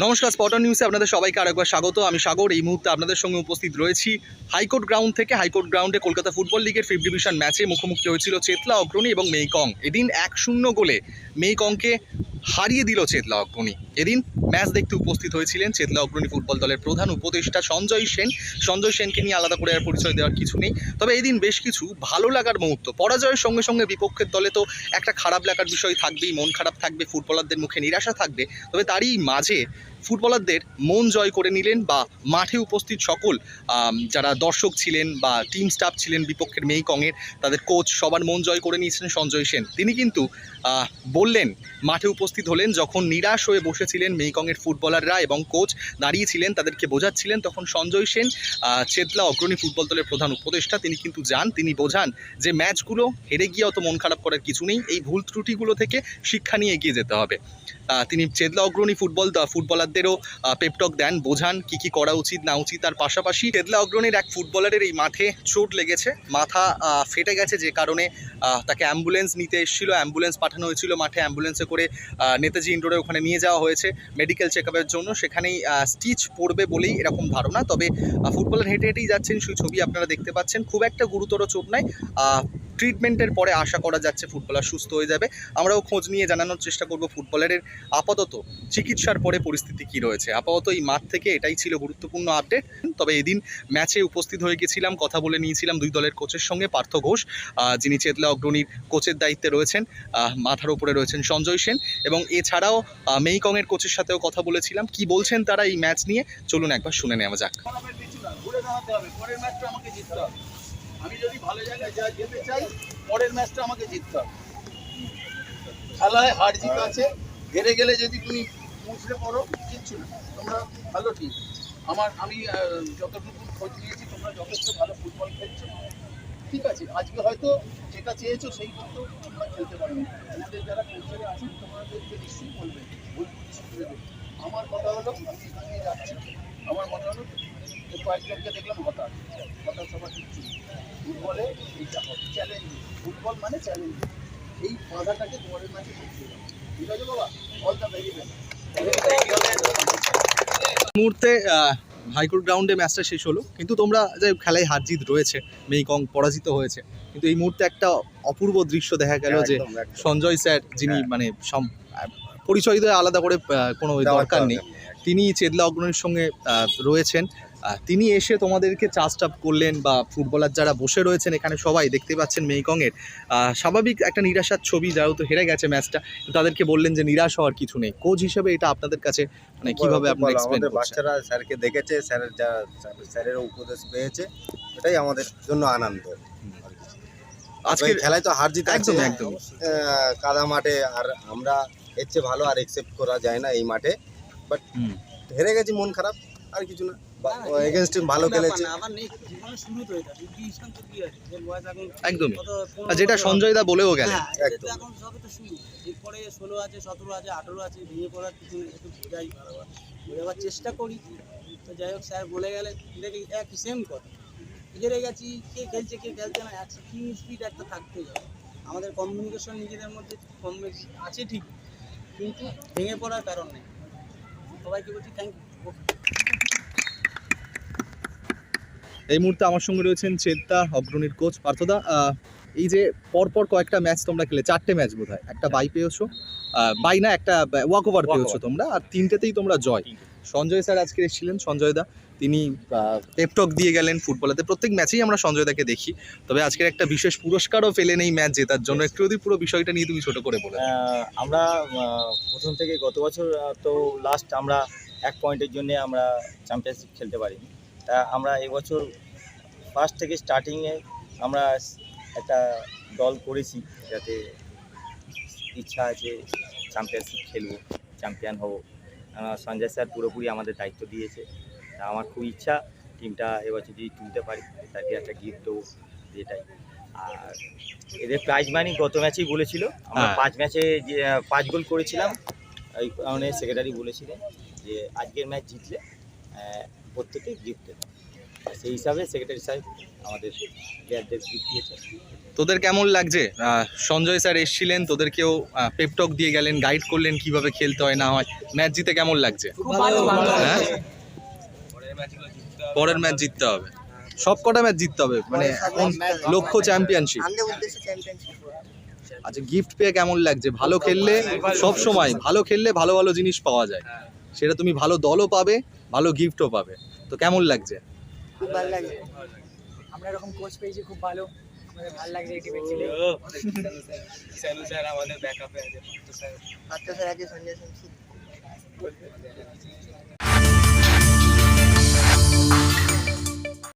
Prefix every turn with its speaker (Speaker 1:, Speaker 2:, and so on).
Speaker 1: নমস্কার স্পটন নিউজে আপনাদের সবাইকে আরেকবার স্বাগত। আমি সাগর, এই মুহূর্তে আপনাদের সঙ্গে উপস্থিত রয়েছি। হাইকোর্ট গ্রাউন্ড থেকে হাইকোর্ট গ্রাউন্ডে কলকাতা ফুটবল লিগের ফিফথ ডিভিশন ম্যাচে মুখোমুখি হয়েছিল চেতলা অগ্রণী এবং মেইকং। এদিন এক শূন্য গোলে মেইকংকে হারিয়ে দিল চেতলা অগ্রণী। এদিন ম্যাচ দেখতে উপস্থিত হয়েছিলেন চেতলা অগ্রণী ফুটবল দলের প্রধান উপদেষ্টা সঞ্জয় সেন। সঞ্জয় সেনকে নিয়ে আলাদা করে আর পরিচয় দেওয়ার কিছু নেই। তবে এদিন বেশ কিছু ভালো লাগার মুহূর্ত। পরাজয়ের সঙ্গে সঙ্গে বিপক্ষের দলে তো একটা খারাপ লাগার বিষয় থাকবেই, মন খারাপ থাকবে, ফুটবলারদের মুখে নিরাশা থাকবে। তবে তারই মাঝে ফুটবলারদের মন জয় করে নিলেন বা মাঠে উপস্থিত সকল যারা দর্শক ছিলেন বা টিম স্টাফ ছিলেন বিপক্ষের মেইকংয়ের তাদের কোচ সবার মন জয় করে নিয়েছেন সঞ্জয় সেন। তিনি কিন্তু বললেন, মাঠে উপস্থিত হলেন যখন নিরাশ হয়ে বসেছিলেন মেইকংয়ের ফুটবলাররা এবং কোচ দাঁড়িয়েছিলেন, তাদেরকে বোঝাচ্ছিলেন, তখন সঞ্জয় সেন চেতলা অগ্রণী ফুটবল দলের প্রধান উপদেষ্টা, তিনি কিন্তু যান, তিনি বোঝান যে ম্যাচগুলো হেরে গিয়ে অত মন খারাপ করার কিছু নেই, এই ভুল ত্রুটিগুলো থেকে শিক্ষা নিয়ে এগিয়ে যেতে হবে। তিনি চেতলা অগ্রণী ফুটবল দা- আহ, পেপটক দেন বোঝান কি কি করা উচিত না উচিত। তার পাশাপাশি চেতলা অগ্রণীর এক ফুটবলারের এই মাঠে চোট লেগেছে। মাথা ফেটে গেছে যে কারণে তাকে অ্যাম্বুলেন্স নিতে এসেছিল অ্যাম্বুলেন্স পাঠানো হয়েছিল মাঠে অ্যাম্বুলেন্সে করে নেতাজি ইন্ডোরে ওখানে নিয়ে যাওয়া হয়েছে মেডিকেল চেক জন্য। সেখানেই স্টিচ পড়বে বলেই এরকম ধারণা। তবে ফুটবলার হেঁটে হেঁটেই যাচ্ছেন সেই ছবি আপনারা দেখতে পাচ্ছেন। খুব একটা গুরুতর চোট নয়। ট্রিটমেন্টের পরে আশা করা যাচ্ছে ফুটবলার সুস্থ হয়ে যাবে। আমরাও খোঁজ নিয়ে জানানোর চেষ্টা করব ফুটবলারের আপাতত চিকিৎসার পরে পরিস্থিতি কি রয়েছে। আপাতত এই মাঠ থেকে এটাই ছিল গুরুত্বপূর্ণ আপডেট তবে এদিন ম্যাচে উপস্থিত হয়ে গেছিলাম, কথা বলে নিয়েছিলাম দুই দলের কোচের সঙ্গে, পার্থ ঘোষ যিনি চেতলা অগ্রণীর কোচের দায়িত্বে রয়েছেন মাথার উপরে রয়েছেন সঞ্জয় সেন। এবং এছাড়াও মেইকংয়ের কোচের সাথেও কথা বলেছিলাম। কি বলছেন তারা এই ম্যাচ নিয়ে? চলুন একবার শুনে নেওয়া যাক।
Speaker 2: পরের ম্যাচটা আমাকে জিততে হবে। আমি যদি ভালো জায়গায় যা যেতে চাই, পরের ম্যাচটা আমাকে জিততে হবে। খেলায় হার জিত আছে, হেরে গেলে যদি তুমি মুছড়ে পড়ো, কিচ্ছু না। তোমরা ভালো টিম আমার, আমি যতটুকু খোঁজ নিয়েছি, তোমরা যথেষ্ট ভালো ফুটবল খেলছো। ঠিক আছে, আজকে হয়তো যেটা চেয়েছো সেই মতো তোমরা খেলতে পারবে না। তোমাদের যারা কোচেরা আছেন, তোমাদেরকে নিশ্চয়ই বলবে। ভুল আমার কথা হলো, আমি যাচ্ছি। আমার মনে হলো কয়েকজনকে দেখলাম হতাশ। হতাশ ফুটবলে এইটা হবে চ্যালেঞ্জ ফুটবল মানে চ্যালেঞ্জ এই বাধাটাকে করতে হবে ঠিক আছে বাবা? অল দ্য ভেরি বেস্ট
Speaker 1: মুহূর্তে হাইকোর্ট গ্রাউন্ডে ম্যাচটা শেষ হলো। কিন্তু তোমরা যে খেলায় হার জিত রয়েছে মেইকং পরাজিত হয়েছে। কিন্তু এই মুহূর্তে একটা অপূর্ব দৃশ্য দেখা গেল যে সঞ্জয় স্যার যিনি
Speaker 3: হ্যাঁ।
Speaker 1: মানে পরিচয় দিয়ে আলাদা করে কোনো দরকার নেই। তিনি চেদলা অগ্রণীর সঙ্গে রয়েছেন। তিনি এসে তোমাদেরকে চার্জ টাপ করলেন বা ফুটবলার যারা বসে রয়েছেন এখানে সবাই দেখতে পাচ্ছেন মেইকংয়ের। স্বাভাবিক একটা নিরাশার ছবি যেহেতু হেরে গেছে ম্যাচটা তাদেরকে বললেন যে নিরাশ হওয়ার কিছু নেই। কোচ হিসেবে এটা আপনাদের কাছে মানে কীভাবে আপনি
Speaker 3: বলো,
Speaker 1: এক্সপ্লেন
Speaker 3: বাচ্চারা স্যারকে দেখেছে স্যারের যা স্যারের উপদেশ পেয়েছে এটাই আমাদের জন্য আনন্দ।
Speaker 1: আজকে
Speaker 3: খেলায় তো হার জিত
Speaker 1: একদম একদম।
Speaker 3: কাদা মাঠে আর আমরা এর চেয়ে ভালো আর একসেপ্ট করা যায় না এই মাঠে।
Speaker 1: বাট
Speaker 3: হেরে গেছি মন খারাপ আর কিছু না। এগেনস্ট টিম ভালো খেলেছে।
Speaker 4: আমার নেই। জীবনে শুরু তো এটা। ডিভিশন তো কি আছে বয়স এখন
Speaker 1: একদমই। আর যেটা সঞ্জয় দা বলেও গেলেন।
Speaker 4: হ্যাঁ,
Speaker 3: একদম।
Speaker 4: এরপরে ষোলো আছে সতেরো আছে আঠেরো আছে ভেঙে পড়ার কিছু নেই একটু বোঝাই বোঝাবার চেষ্টা করি। তো যাই হোক স্যার বলে গেলে দেখি একই সেম কথা। হেরে গেছি কে খেলছে কে খেলছে না স্পিড একটা থাকতেই হবে। আমাদের কমিউনিকেশন নিজেদের মধ্যে কম বেশি আছে ঠিক কিন্তু ভেঙে পড়ার কারণ নেই। সবাইকে বলছি থ্যাংক ইউ
Speaker 1: এই মুহূর্তে আমার সঙ্গে রয়েছেন চেদ্দা অগ্রণীর কোচ পার্থদা। এই যে পরপর কয়েকটা ম্যাচ তোমরা খেলে চারটে ম্যাচ বোধ হয়। একটা বাই পেয়েছ আহ, বাই না একটা ওয়াক ওভার পেয়েছ তোমরা আর তিনটেতেই তোমরা জয়। সঞ্জয় স্যার আজকে এসেছিলেন সঞ্জয় দা। তিনি পেপটক দিয়ে গেলেন ফুটবলারদের প্রত্যেক ম্যাচেই আমরা সঞ্জয় দাকে দেখি তবে আজকের একটা বিশেষ পুরস্কারও পেলেন এই ম্যাচ জেতার জন্য। একটু যদি পুরো বিষয়টা নিয়ে তুমি ছোট করে বলে।
Speaker 5: আমরা প্রথম থেকে গত বছর তো লাস্ট আমরা এক পয়েন্টের জন্য আমরা চ্যাম্পিয়নশিপ খেলতে পারিনি। তা আমরা এবছর ফার্স্ট থেকে স্টার্টিংয়ে আমরা একটা দল করেছি যাতে ইচ্ছা আছে চ্যাম্পিয়নশিপ খেলব চ্যাম্পিয়ন হব। সঞ্জয় স্যার পুরোপুরি আমাদের দায়িত্ব দিয়েছে। তা আমার খুব ইচ্ছা টিমটা এবছর যদি তুলতে পারি তাকে একটা গিফট দেবো যেটাই আর এদের প্রাইজ মানি গত ম্যাচেই বলেছিল। আমরা
Speaker 1: হ্যাঁ।
Speaker 5: পাঁচ ম্যাচে যে পাঁচ গোল করেছিলাম। এই কারণে সেক্রেটারি বলেছিলেন যে আজকের ম্যাচ জিতলে প্রত্যেকে গিফট দেবে সেই হিসাবে সেক্রেটারি সাহেব আমাদের প্লেয়ারদের গিফট দিয়েছে
Speaker 1: তোদের কেমন লাগছে? সঞ্জয় স্যার এসেছিলেন তোদেরকেও পেপটক দিয়ে গেলেন গাইড করলেন কীভাবে খেলতে হয় না হয়? ম্যাচ জিতে কেমন লাগছে? হ্যাঁ? পরের ম্যাচ জিততে হবে। সব কটা ম্যাচ জিততে হবে মানে এখন লক্ষ্য চ্যাম্পিয়নশিপ
Speaker 6: চ্যাম্পিয়নশিপ
Speaker 1: আচ্ছা গিফট পেয়ে কেমন লাগছে? ভালো খেললে সব সময় ভালো খেললে ভালো ভালো জিনিস পাওয়া যায়। সেটা তুমি ভালো দলও পাবে ভালো গিফটও পাবে। তো কেমন লাগছে?
Speaker 6: খুব ভালো লাগছে।
Speaker 7: আমরা এরকম কোচ পেয়েছি খুব ভালো। আমাদের ভালো লাগছে এই ব্যাকআপে ছেলে।
Speaker 6: পাত্র স্যার আছে সঞ্জয়